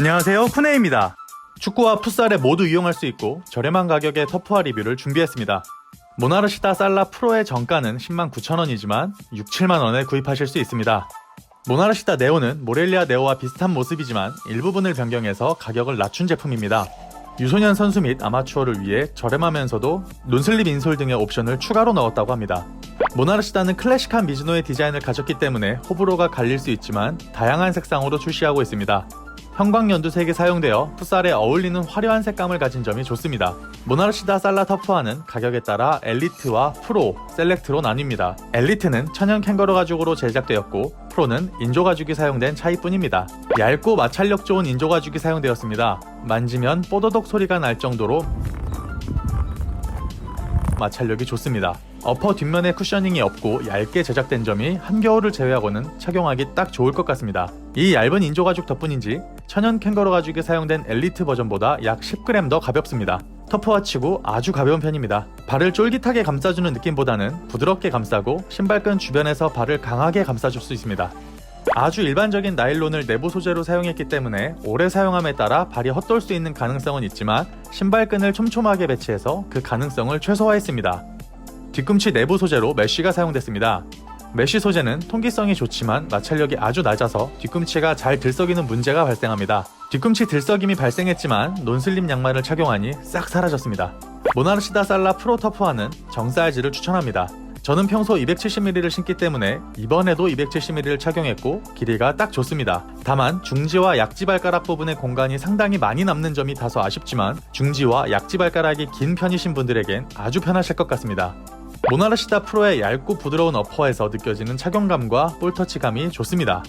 안녕하세요. 쿠네입니다. 축구와 풋살에 모두 이용할 수 있고 저렴한 가격의 터프와 리뷰를 준비했습니다. 모나르시다 살라 프로의 정가는 10만 9천원이지만 6, 7만원에 구입하실 수 있습니다. 모나르시다 네오는 모렐리아 네오와 비슷한 모습이지만 일부분을 변경해서 가격을 낮춘 제품입니다. 유소년 선수 및 아마추어를 위해 저렴하면서도 논슬립 인솔 등의 옵션을 추가로 넣었다고 합니다. 모나르시다는 클래식한 미즈노의 디자인을 가졌기 때문에 호불호가 갈릴 수 있지만 다양한 색상으로 출시하고 있습니다. 형광 연두색이 사용되어 풋살에 어울리는 화려한 색감을 가진 점이 좋습니다. 모나르시다 살라 터프화는 가격에 따라 엘리트와 프로, 셀렉트로 나뉩니다. 엘리트는 천연 캥거루 가죽으로 제작되었고 프로는 인조 가죽이 사용된 차이뿐입니다. 얇고 마찰력 좋은 인조 가죽이 사용되었습니다. 만지면 뽀도독 소리가 날 정도로 마찰력이 좋습니다. 어퍼 뒷면에 쿠셔닝이 없고 얇게 제작된 점이 한겨울을 제외하고는 착용하기 딱 좋을 것 같습니다. 이 얇은 인조 가죽 덕분인지 천연 캥거루 가죽이 사용된 엘리트 버전보다 약 10g 더 가볍습니다. 터프와 치고 아주 가벼운 편입니다. 발을 쫄깃하게 감싸주는 느낌보다는 부드럽게 감싸고 신발끈 주변에서 발을 강하게 감싸줄 수 있습니다. 아주 일반적인 나일론을 내부 소재로 사용했기 때문에 오래 사용함에 따라 발이 헛돌 수 있는 가능성은 있지만 신발끈을 촘촘하게 배치해서 그 가능성을 최소화했습니다. 뒤꿈치 내부 소재로 메쉬가 사용됐습니다. 메쉬 소재는 통기성이 좋지만 마찰력이 아주 낮아서 뒤꿈치가 잘 들썩이는 문제가 발생합니다. 뒤꿈치 들썩임이 발생했지만 논슬립 양말을 착용하니 싹 사라졌습니다. 모나르시다 살라 프로 터프화는 정 사이즈를 추천합니다. 저는 평소 270mm를 신기 때문에 이번에도 270mm를 착용했고 길이가 딱 좋습니다. 다만 중지와 약지 발가락 부분의 공간이 상당히 많이 남는 점이 다소 아쉽지만 중지와 약지 발가락이 긴 편이신 분들에겐 아주 편하실 것 같습니다. 모나르시다 프로의 얇고 부드러운 어퍼에서 느껴지는 착용감과 볼터치감이 좋습니다.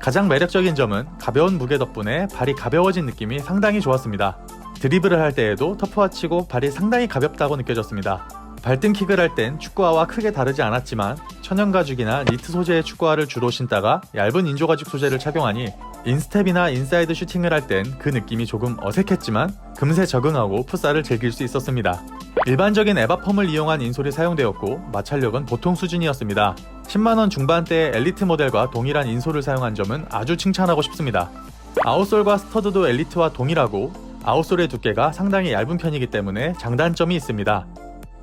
가장 매력적인 점은 가벼운 무게 덕분에 발이 가벼워진 느낌이 상당히 좋았습니다. 드리블을 할 때에도 터프와 치고 발이 상당히 가볍다고 느껴졌습니다. 발등킥을 할 땐 축구화와 크게 다르지 않았지만 천연 가죽이나 니트 소재의 축구화를 주로 신다가 얇은 인조 가죽 소재를 착용하니 인스텝이나 인사이드 슈팅을 할 땐 그 느낌이 조금 어색했지만 금세 적응하고 풋살을 즐길 수 있었습니다. 일반적인 에바펌을 이용한 인솔이 사용되었고 마찰력은 보통 수준이었습니다. 10만원 중반대의 엘리트 모델과 동일한 인솔을 사용한 점은 아주 칭찬하고 싶습니다. 아웃솔과 스터드도 엘리트와 동일하고 아웃솔의 두께가 상당히 얇은 편이기 때문에 장단점이 있습니다.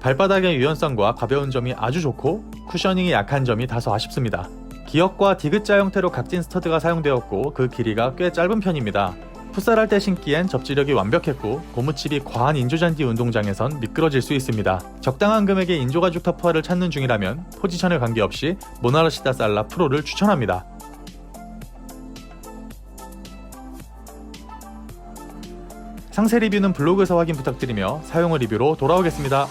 발바닥의 유연성과 가벼운 점이 아주 좋고 쿠셔닝이 약한 점이 다소 아쉽습니다. 기역과 디귿자 형태로 각진 스터드가 사용되었고 그 길이가 꽤 짧은 편입니다. 풋살할 때 신기엔 접지력이 완벽했고 고무칩이 과한 인조잔디 운동장에선 미끄러질 수 있습니다. 적당한 금액의 인조가죽 터프화를 찾는 중이라면 포지션에 관계없이 모나르시다 살라 프로를 추천합니다. 상세 리뷰는 블로그에서 확인 부탁드리며 사용후 리뷰로 돌아오겠습니다.